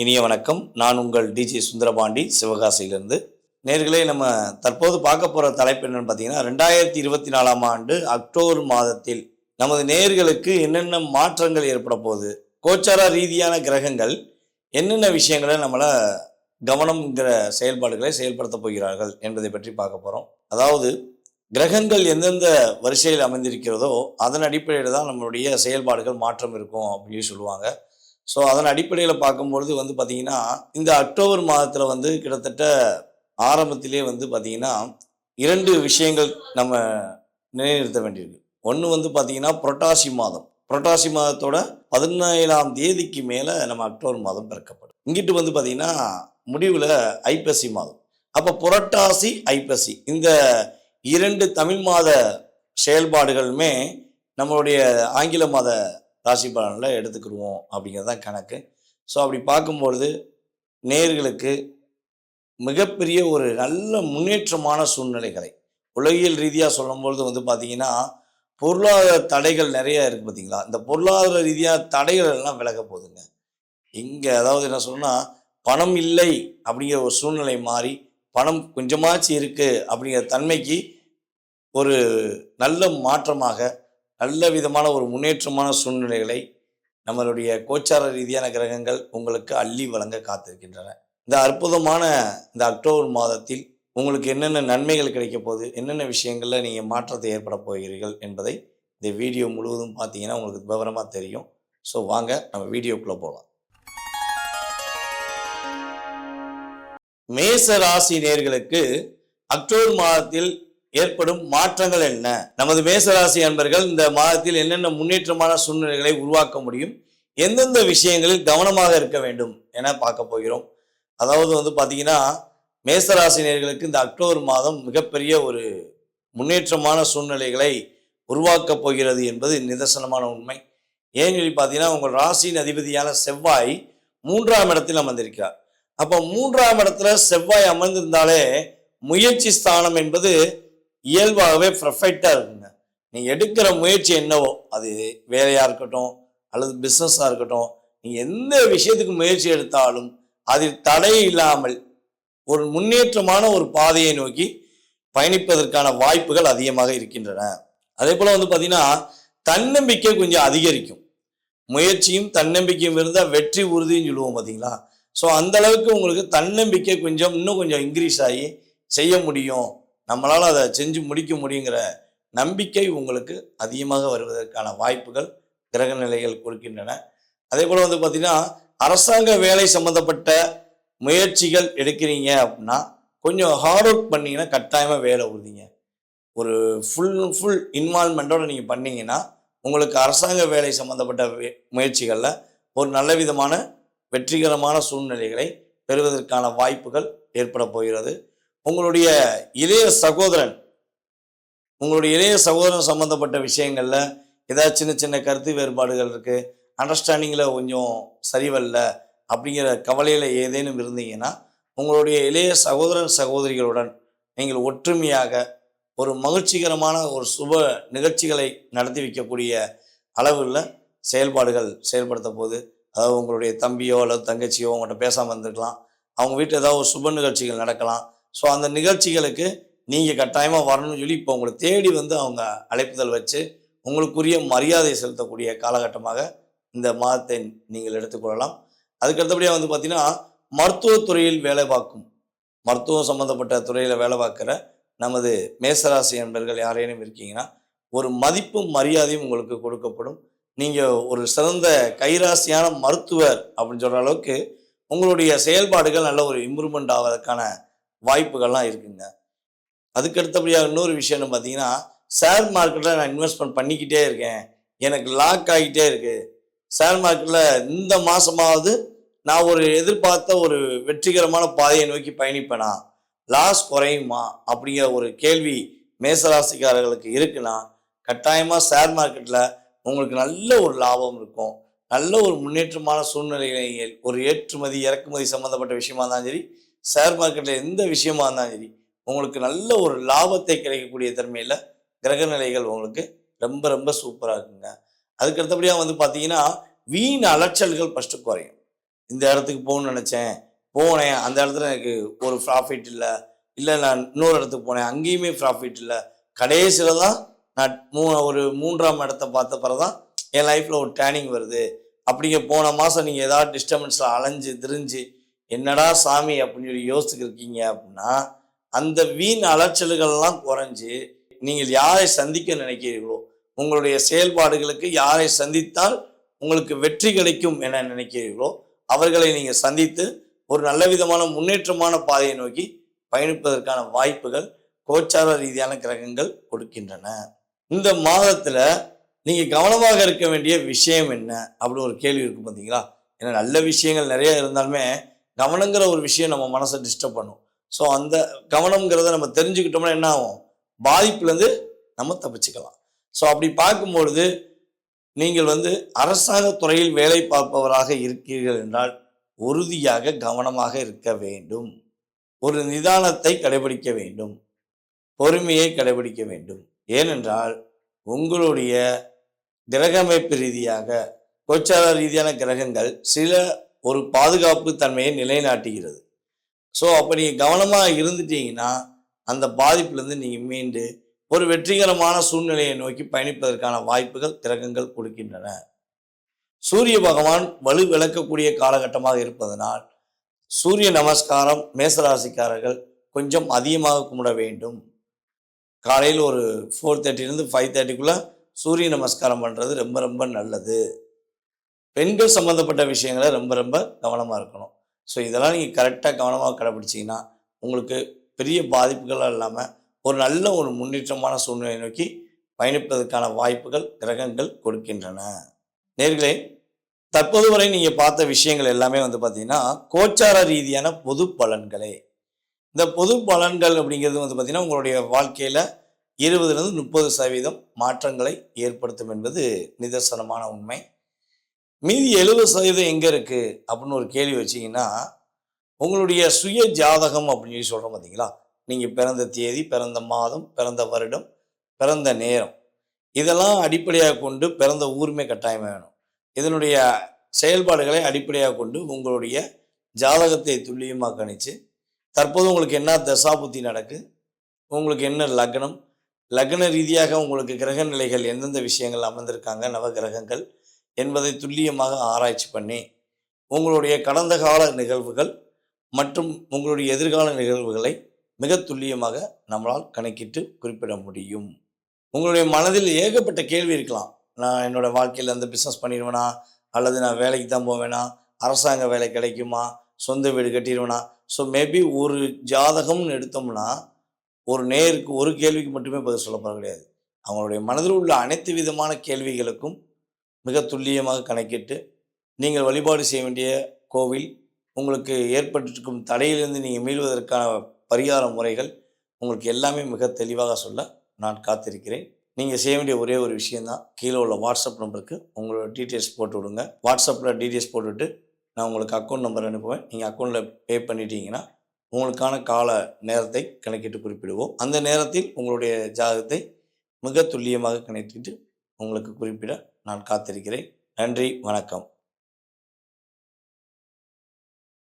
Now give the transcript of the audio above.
இனிய வணக்கம். நான் உங்கள் டிஜே சுந்தரபாண்டி சிவகாசியிலிருந்து. நேர்களே நம்ம தற்போது பார்க்க போகிற தலைப்பு என்னென்னு பார்த்தீங்கன்னா ரெண்டாயிரத்தி இருபத்தி நாலாம் ஆண்டு அக்டோபர் மாதத்தில் நமது நேர்களுக்கு என்னென்ன மாற்றங்கள் ஏற்பட போகுது கோச்சார ரீதியான கிரகங்கள் என்னென்ன விஷயங்களை நம்மளை கவனம்ங்கிற செயல்பாடுகளை செயல்படுத்த போகிறார்கள் என்பதை பற்றி பார்க்க போகிறோம் அதாவது கிரகங்கள் எந்தெந்த வரிசையில் அமைந்திருக்கிறதோ அதன் அடிப்படையில் தான் நம்மளுடைய செயல்பாடுகள் மாற்றம் இருக்கும் அப்படின்னு சொல்லுவாங்க. ஸோ அதன் அடிப்படையில் பார்க்கும்பொழுது வந்து பார்த்திங்கன்னா இந்த அக்டோபர் மாதத்தில் வந்து கிட்டத்தட்ட ஆரம்பத்திலே வந்து பார்த்திங்கன்னா இரண்டு விஷயங்கள் நம்ம நிலைநிறுத்த வேண்டியிருக்கு. ஒன்று வந்து பார்த்திங்கன்னா புரட்டாசி மாதம். புரட்டாசி மாதத்தோட பதினேழாம் தேதிக்கு மேலே நம்ம அக்டோபர் மாதம் பிறக்கப்படும். இங்கிட்டு வந்து பார்த்திங்கன்னா முடிவில் ஐப்பசி மாதம். அப்போ புரட்டாசி ஐப்பசி இந்த இரண்டு தமிழ் மாத செயல்பாடுகளுமே நம்மளுடைய ஆங்கில மாத ராசி பலனில் எடுத்துக்கிடுவோம் அப்படிங்கிறது தான் கணக்கு. ஸோ அப்படி பார்க்கும்பொழுது நேர்களுக்கு மிகப்பெரிய ஒரு நல்ல முன்னேற்றமான சூழ்நிலைகளை உலகியல் ரீதியாக சொல்லும்பொழுது வந்து பார்த்தீங்கன்னா பொருளாதார தடைகள் நிறையா இருக்குது பார்த்தீங்களா? இந்த பொருளாதார ரீதியாக தடைகள் எல்லாம் விலக போகுதுங்க. இங்கே அதாவது என்ன சொல்லணும்னா பணம் இல்லை அப்படிங்கிற ஒரு சூழ்நிலை மாறி பணம் கொஞ்சமாச்சு இருக்குது அப்படிங்கிற தன்மைக்கு ஒரு நல்ல மாற்றமாக நல்ல விதமான ஒரு முன்னேற்றமான சூழ்நிலைகளை நம்மளுடைய கோச்சார ரீதியான கிரகங்கள் உங்களுக்கு அள்ளி வழங்க காத்திருக்கின்றன. இந்த அற்புதமான இந்த அக்டோபர் மாதத்தில் உங்களுக்கு என்னென்ன நன்மைகள் கிடைக்க போகுது என்னென்ன விஷயங்களில் நீங்கள் மாற்றத்தை ஏற்பட போகிறீர்கள் என்பதை இந்த வீடியோ முழுவதும் பார்த்தீங்கன்னா உங்களுக்கு விவரமாக தெரியும். ஸோ வாங்க நம்ம வீடியோக்குள்ளே போகலாம் மேச ராசி நேர்களுக்கு அக்டோபர் மாதத்தில் ஏற்படும் மாற்றங்கள் என்ன? நமது மேசராசி அன்பர்கள் இந்த மாதத்தில் என்னென்ன முன்னேற்றமான சூழ்நிலைகளை உருவாக்க முடியும்? எந்தெந்த விஷயங்களில் கவனமாக இருக்க வேண்டும் என பார்க்க போகிறோம். அதாவது வந்து பார்த்தீங்கன்னா மேசராசினியர்களுக்கு இந்த அக்டோபர் மாதம் மிகப்பெரிய ஒரு முன்னேற்றமான சூழ்நிலைகளை உருவாக்கப் போகிறது என்பது நிதர்சனமான உண்மை. ஏனெனில் சொல்லி பார்த்தீங்கன்னா உங்கள் ராசியின் அதிபதியான செவ்வாய் மூன்றாம் இடத்தில் அமர்ந்திருக்கிறார். அப்போ மூன்றாம் இடத்துல செவ்வாய் அமர்ந்திருந்தாலே முயற்சி ஸ்தானம் என்பது இயல்பாகவே பர்ஃபெக்டாக இருக்குங்க நீங்கள் எடுக்கிற முயற்சி என்னவோ அது வேலையாக இருக்கட்டும் அல்லது பிஸ்னஸாக இருக்கட்டும் நீங்கள் எந்த விஷயத்துக்கு முயற்சி எடுத்தாலும் அதில் தடை இல்லாமல் ஒரு முன்னேற்றமான ஒரு பாதையை நோக்கி பயணிப்பதற்கான வாய்ப்புகள் அதிகமாக இருக்கின்றன. அதே போல் வந்து பார்த்தீங்கன்னா தன்னம்பிக்கை கொஞ்சம் அதிகரிக்கும். முயற்சியும் தன்னம்பிக்கையும் இருந்தால் வெற்றி உறுதின்னு சொல்லுவோம் பார்த்தீங்களா ஸோ அந்தளவுக்கு உங்களுக்கு தன்னம்பிக்கை கொஞ்சம் இன்னும் கொஞ்சம் இன்க்ரீஸ் ஆகி செய்ய முடியும். நம்மளால் அதை செஞ்சு முடிக்க முடியுங்கிற நம்பிக்கை உங்களுக்கு அதிகமாக வருவதற்கான வாய்ப்புகள் கிரக நிலைகள் கொடுக்கின்றன. அதே போல் வந்து பார்த்திங்கன்னா அரசாங்க வேலை சம்மந்தப்பட்ட முயற்சிகள் எடுக்கிறீங்க அப்படின்னா கொஞ்சம் ஹார்ட் ஒர்க் பண்ணீங்கன்னா கட்டாயமாக வேலை உறுதிங்க. ஒரு ஃபுல் ஃபுல் இன்வால்மெண்ட்டோட நீங்கள் பண்ணீங்கன்னா உங்களுக்கு அரசாங்க வேலை சம்மந்தப்பட்ட வே- முயற்சிகளில் ஒரு நல்ல விதமான வெற்றிகரமான சூழ்நிலைகளை பெறுவதற்கான வாய்ப்புகள் ஏற்பட போகிறது. உங்களுடைய இளைய சகோதரன் உங்களுடைய இளைய சகோதரன் சம்மந்தப்பட்ட விஷயங்களில் ஏதாவது சின்ன சின்ன கருத்து வேறுபாடுகள் இருக்குது அண்டர்ஸ்டாண்டிங்கில் கொஞ்சம் சரிவல்ல அப்படிங்கிற கவலையில் ஏதேனும் இருந்தீங்கன்னா உங்களுடைய இளைய சகோதரன் சகோதரிகளுடன் நீங்கள் ஒற்றுமையாக ஒரு மகிழ்ச்சிகரமான ஒரு சுப நிகழ்ச்சிகளை நடத்தி வைக்கக்கூடிய அளவில் செயல்பாடுகள் செயல்படுத்த போது அதாவது உங்களுடைய தம்பியோ அல்லது தங்கச்சியோ உங்கள்கிட்ட பேசாமல் இருந்திருக்கலாம் அவங்க வீட்டில் ஏதாவது ஒரு சுப நிகழ்ச்சிகள் நடக்கலாம். ஸோ அந்த நிகழ்ச்சிகளுக்கு நீங்கள் கட்டாயமாக வரணும்னு சொல்லி இப்போ உங்களை தேடி வந்து அவங்க அழைப்புதல் வச்சு உங்களுக்குரிய மரியாதை செலுத்தக்கூடிய காலகட்டமாக இந்த மாதத்தை நீங்கள் எடுத்துக்கொள்ளலாம் அதுக்கு அடுத்தபடியாக வந்து பார்த்தீங்கன்னா மருத்துவத்துறையில் வேலை பார்க்கும் மருத்துவம் சம்மந்தப்பட்ட துறையில் வேலை பார்க்குற நமது மேசராசி நண்பர்கள் யாரேனும் இருக்கீங்கன்னா ஒரு மதிப்பும் மரியாதையும் உங்களுக்கு கொடுக்கப்படும். நீங்கள் ஒரு சிறந்த கைராசியான மருத்துவர் அப்படின்னு சொல்கிற அளவுக்கு உங்களுடைய செயல்பாடுகள் நல்ல ஒரு இம்ப்ரூவ்மெண்ட் ஆவதற்கான வாய்ப்புகள்லாம் இருக்குங்க. அதுக்கு அடுத்தபடியாக இன்னொரு விஷயம்னு பார்த்தீங்கன்னா ஷேர் மார்க்கெட்டில் நான் இன்வெஸ்ட்மெண்ட் பண்ணிக்கிட்டே இருக்கேன். எனக்கு லாக் ஆகிட்டே இருக்கு. ஷேர் மார்க்கெட்டில் இந்த மாதமாவது நான் ஒரு எதிர்பார்த்த ஒரு வெற்றிகரமான பாதையை நோக்கி பயணிப்பேனா? லாஸ் குறையுமா? அப்படிங்கிற ஒரு கேள்வி மேசராசிக்காரர்களுக்கு இருக்குன்னா கட்டாயமாக ஷேர் மார்க்கெட்டில் உங்களுக்கு நல்ல ஒரு லாபம் இருக்கும். நல்ல ஒரு முன்னேற்றமான சூழ்நிலைகள் ஒரு ஏற்றுமதி இறக்குமதி சம்மந்தப்பட்ட விஷயமா இருந்தாலும் சரி ஷேர் மார்க்கெட்டில் எந்த விஷயமா இருந்தாலும் சரி உங்களுக்கு நல்ல ஒரு லாபத்தை கிடைக்கக்கூடிய தன்மையில் கிரக நிலைகள் உங்களுக்கு ரொம்ப ரொம்ப சூப்பராக இருக்குங்க. அதுக்கு அடுத்தபடியாக வந்து பார்த்தீங்கன்னா வீண் அலைச்சல்கள் ஃபஸ்ட்டு குறையும். இந்த இடத்துக்கு போகணும்னு நினச்சேன் போனேன் அந்த இடத்துல எனக்கு ஒரு ப்ராஃபிட் இல்லை. இல்லை நான் இன்னொரு இடத்துக்கு போனேன் அங்கேயுமே ப்ராஃபிட் இல்லை. கடைசியில் தான் நான் மூ ஒரு மூன்றாம் இடத்த பார்த்த பிறகு தான் என் லைஃப்பில் ஒரு டேர்னிங் வருது. அப்படிங்க போன மாதம் நீங்கள் ஏதாவது டிஸ்டர்பன்ஸில் அலைஞ்சு திரிஞ்சு என்னடா சாமி அப்படின்னு சொல்லி யோசிச்சுருக்கீங்க அப்படின்னா அந்த வீண் அலைச்சல்கள்லாம் குறைஞ்சு நீங்கள் யாரை சந்திக்க நினைக்கிறீர்களோ உங்களுடைய செயல்பாடுகளுக்கு யாரை சந்தித்தால் உங்களுக்கு வெற்றி கிடைக்கும் என நினைக்கிறீர்களோ அவர்களை நீங்கள் சந்தித்து ஒரு நல்ல விதமான முன்னேற்றமான பாதையை நோக்கி பயணிப்பதற்கான வாய்ப்புகள் கோச்சார ரீதியான கிரகங்கள் கொடுக்கின்றன. இந்த மாதத்தில் நீங்கள் கவனமாக இருக்க வேண்டிய விஷயம் என்ன? அப்படின்னு ஒரு கேள்வி இருக்கும் பார்த்தீங்களா ஏன்னா நல்ல விஷயங்கள் நிறைய இருந்தாலுமே கவனங்கிற ஒரு விஷயம் நம்ம மனசை டிஸ்டர்ப் பண்ணும். ஸோ அந்த கவனம்ங்கிறத நம்ம தெரிஞ்சுக்கிட்டோம்னா என்ன ஆகும்? பாதிப்புலேருந்து நம்ம தப்பிச்சுக்கலாம். ஸோ அப்படி பார்க்கும்பொழுது நீங்கள் வந்து அரசாங்க துறையில் வேலை பார்ப்பவராக இருக்கிறீர்கள் என்றால் உறுதியாக கவனமாக இருக்க வேண்டும். ஒரு நிதானத்தை கடைபிடிக்க வேண்டும். பொறுமையை கடைபிடிக்க வேண்டும். ஏனென்றால் உங்களுடைய கிரகமைப்பு ரீதியாக கோச்சார ரீதியான கிரகங்கள் சில ஒரு பாதுகாப்பு தன்மையை நிலைநாட்டுகிறது. ஸோ அப்போ நீங்கள் கவனமாக இருந்துட்டீங்கன்னா அந்த பாதிப்புலேருந்து நீங்கள் மீண்டு ஒரு வெற்றிகரமான சூழ்நிலையை நோக்கி பயணிப்பதற்கான வாய்ப்புகள் திறகங்கள் கொடுக்கின்றன. சூரிய பகவான் வலு விளக்கக்கூடிய காலகட்டமாக இருப்பதனால் சூரிய நமஸ்காரம் மேசராசிக்காரர்கள் கொஞ்சம் அதிகமாக கும்பிட வேண்டும். காலையில் ஒரு ஃபோர் தேர்ட்டிலேருந்து ஃபைவ் தேர்ட்டிக்குள்ளே சூரிய நமஸ்காரம் பண்ணுறது ரொம்ப ரொம்ப நல்லது. பெண்கள் சம்மந்தப்பட்ட விஷயங்களை ரொம்ப ரொம்ப கவனமாக இருக்கணும். ஸோ இதெல்லாம் நீங்கள் கரெக்டாக கவனமாக கடைப்பிடிச்சிங்கன்னா உங்களுக்கு பெரிய பாதிப்புகளாக இல்லாமல் ஒரு நல்ல ஒரு முன்னேற்றமான சூழ்நிலை நோக்கி பயணிப்பதற்கான வாய்ப்புகள் கிரகங்கள் கொடுக்கின்றன. நேர்களே தற்போது வரை நீங்கள் பார்த்த விஷயங்கள் எல்லாமே வந்து பார்த்தீங்கன்னா கோச்சார ரீதியான பொது பலன்களே. இந்த பொது பலன்கள் அப்படிங்கிறது வந்து பார்த்தீங்கன்னா உங்களுடைய வாழ்க்கையில் இருபதுலேருந்து முப்பது சதவீதம் மாற்றங்களை ஏற்படுத்தும் என்பது நிதர்சனமான உண்மை. மீதி எழுபது சதவீதம் எங்கே இருக்குது அப்படின்னு ஒரு கேள்வி வச்சிங்கன்னா உங்களுடைய சுய ஜாதகம் அப்படின்னு சொல்லி சொல்கிறோம் பார்த்தீங்களா நீங்கள் பிறந்த தேதி பிறந்த மாதம் பிறந்த வருடம் பிறந்த நேரம். இதெல்லாம் அடிப்படையாக கொண்டு பிறந்த ஊருமே கட்டாயம் வேணும். இதனுடைய செயல்பாடுகளை அடிப்படையாக கொண்டு உங்களுடைய ஜாதகத்தை துல்லியமாக கணிச்சு தற்போது உங்களுக்கு என்ன தசாபுத்தி நடக்கு? உங்களுக்கு என்ன லக்னம்? லக்ன ரீதியாக உங்களுக்கு கிரக நிலைகள் எந்தெந்த விஷயங்கள் அமர்ந்திருக்காங்க நவ கிரகங்கள் என்பதை துல்லியமாக ஆராய்ச்சி பண்ணி உங்களுடைய கடந்த கால நிகழ்வுகள் மற்றும் உங்களுடைய எதிர்கால நிகழ்வுகளை மிக துல்லியமாக நம்மளால் கணக்கிட்டு குறிப்பிட முடியும். உங்களுடைய மனதில் ஏகப்பட்ட கேள்வி இருக்கலாம். நான் என்னோட வாழ்க்கையில் அந்த பிஸ்னஸ் பண்ணிடுவேனா? அல்லது நான் வேலைக்கு தான் போவேனா? அரசாங்க வேலை கிடைக்குமா? சொந்த வீடு கட்டிடுவேனா? ஸோ மேபி ஒரு ஜாதகம்னு எடுத்தோம்னா ஒரு நேருக்கு ஒரு கேள்விக்கு மட்டுமே பதில் சொல்லப்பட கிடையாது. அவங்களுடைய மனதில் உள்ள அனைத்து விதமான கேள்விகளுக்கும் மிக துல்லியமாக கணக்கிட்டு நீங்கள் வழிபாடு செய்ய வேண்டிய கோவில் உங்களுக்கு ஏற்பட்டிருக்கும் தடையிலிருந்து நீங்கள் மீள்வதற்கான பரிகார முறைகள் உங்களுக்கு எல்லாமே மிக தெளிவாக சொல்ல நான் காத்திருக்கிறேன். நீங்கள் செய்ய வேண்டிய ஒரே ஒரு விஷயந்தான் கீழே உள்ள வாட்ஸ்அப் நம்பருக்கு உங்களோட டீட்டெயில்ஸ் போட்டு விடுங்க. வாட்ஸ்அப்பில் டீட்டெயில்ஸ் போட்டுவிட்டு நான் உங்களுக்கு அக்கௌண்ட் நம்பர் அனுப்புவேன். நீங்கள் அக்கௌண்ட்டில் பே பண்ணிட்டீங்கன்னா உங்களுக்கான கால நேரத்தை கணக்கிட்டு குறிப்பிடுவோம். அந்த நேரத்தில் உங்களுடைய ஜாதகத்தை மிக துல்லியமாக கணக்கிட்டு உங்களுக்கு குறிப்பிட நான் காத்திருக்கிறேன். நன்றி வணக்கம்.